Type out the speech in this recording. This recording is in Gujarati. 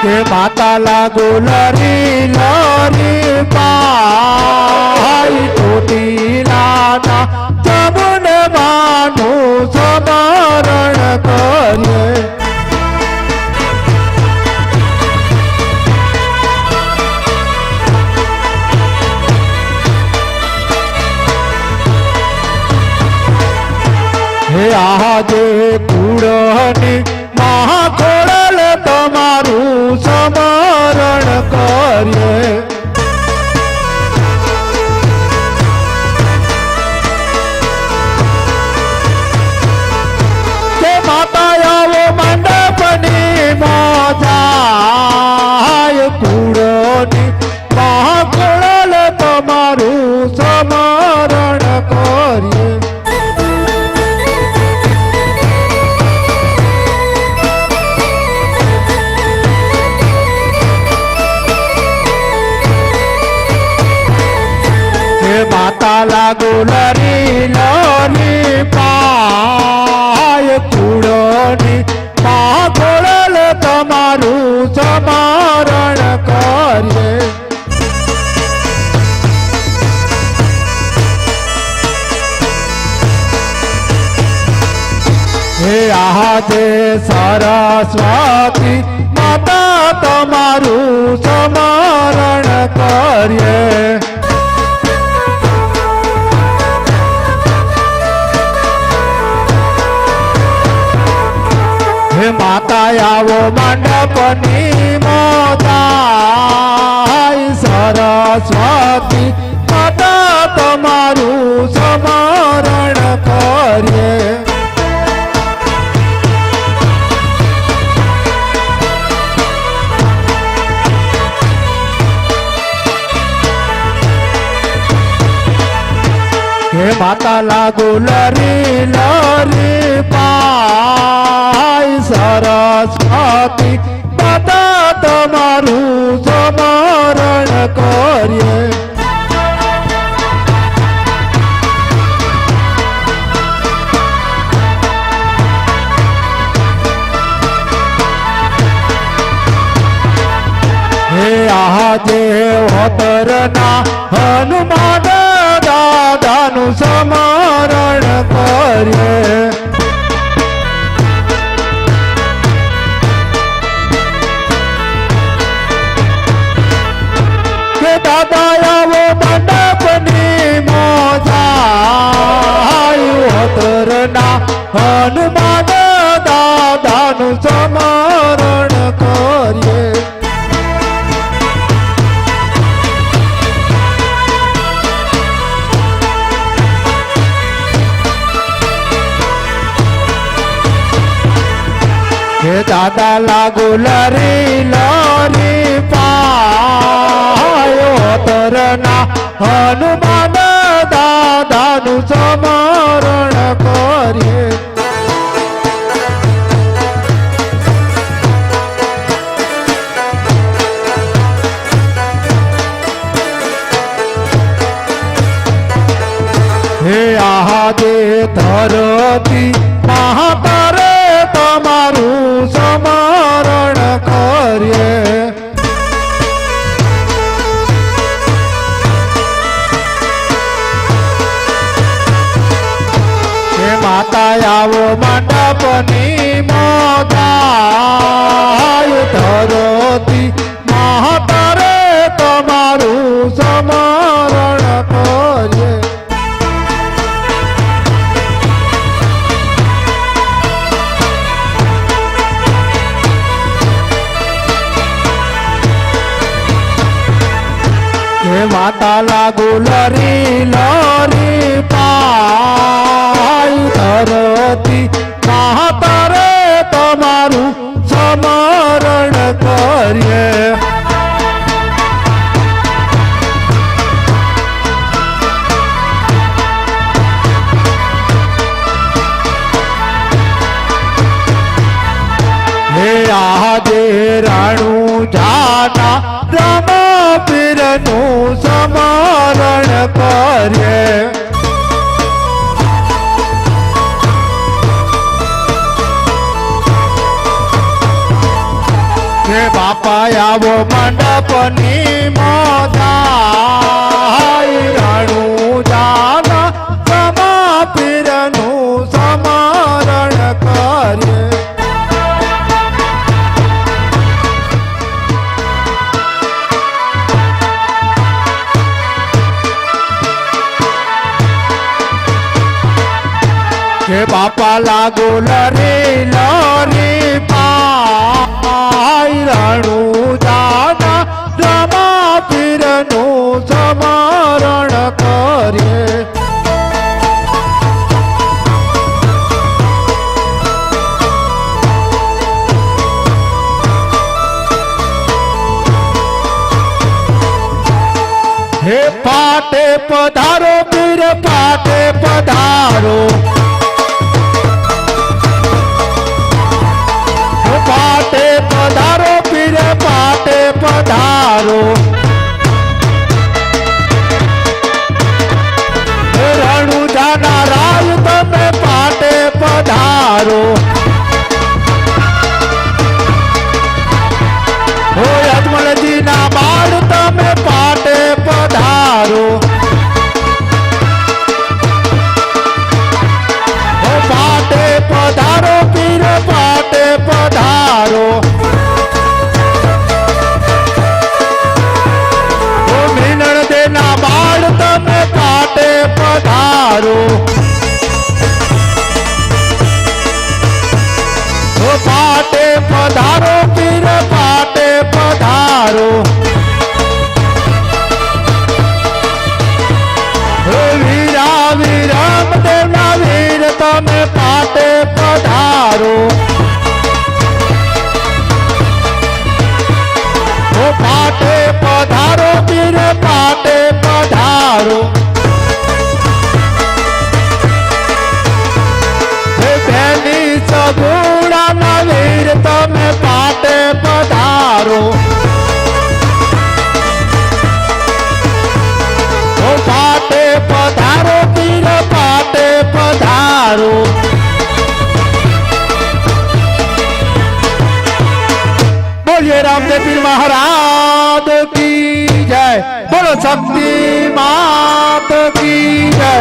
કે માતા લાગુ લરી લરી પાઈ ચોટીલાના જમુન માનું સમરણ કરે હે આજે કુળની માતા લાગુ લોની પાય કુળની પાગોળલ તમારું સમારણ કરીએ. હે આજે સરસ્વતી માતા, તમારું સમારણ કરીએ. હે માતા આવો મંડપની મોદાય સરસ્વતી માતા તમારું સમરણ કરીએ હે માતા લાગુ લરી લરી પાય હે આજે હોતરના હનુમાન દાદાનું સમરણ કરીએ કે દાદા આવો મંડપની મોજાય હોતરના દાદા લાગુ લરી લરી પાયો તરના હનુમાન દાદાનું સમરણ કરીએ. હે આજે ધરતી મહાતારે માતા આવો મંડપની મોદાય ધરોતી મહાતારે તમારું સમરણ કરીએ. માતા લાગુ લરી લરી પાય હે આજે રાણું જાના રમા પીરનું સમારણ કરે હે બાપા આવો મંડપની મોદા રાણું કે બાપા લાગો લરી લરી પાઈ રણું દાદા રમા પીરનું સમરણ કરીએ. હે પાટે પધારો પીર રણુજાના રાજ તમે પાટે પધારો. હો અજમલજીના બાળ તમે પાટે પધારો. તમે પાટે પધારો. પાટે પધારો પીર પાટે પધારો. બેની સગુણાના વીર તમે પાટે પધારો. રામદેવ પીર મહારાજ કી જય બોલો શક્તિ માત કી જય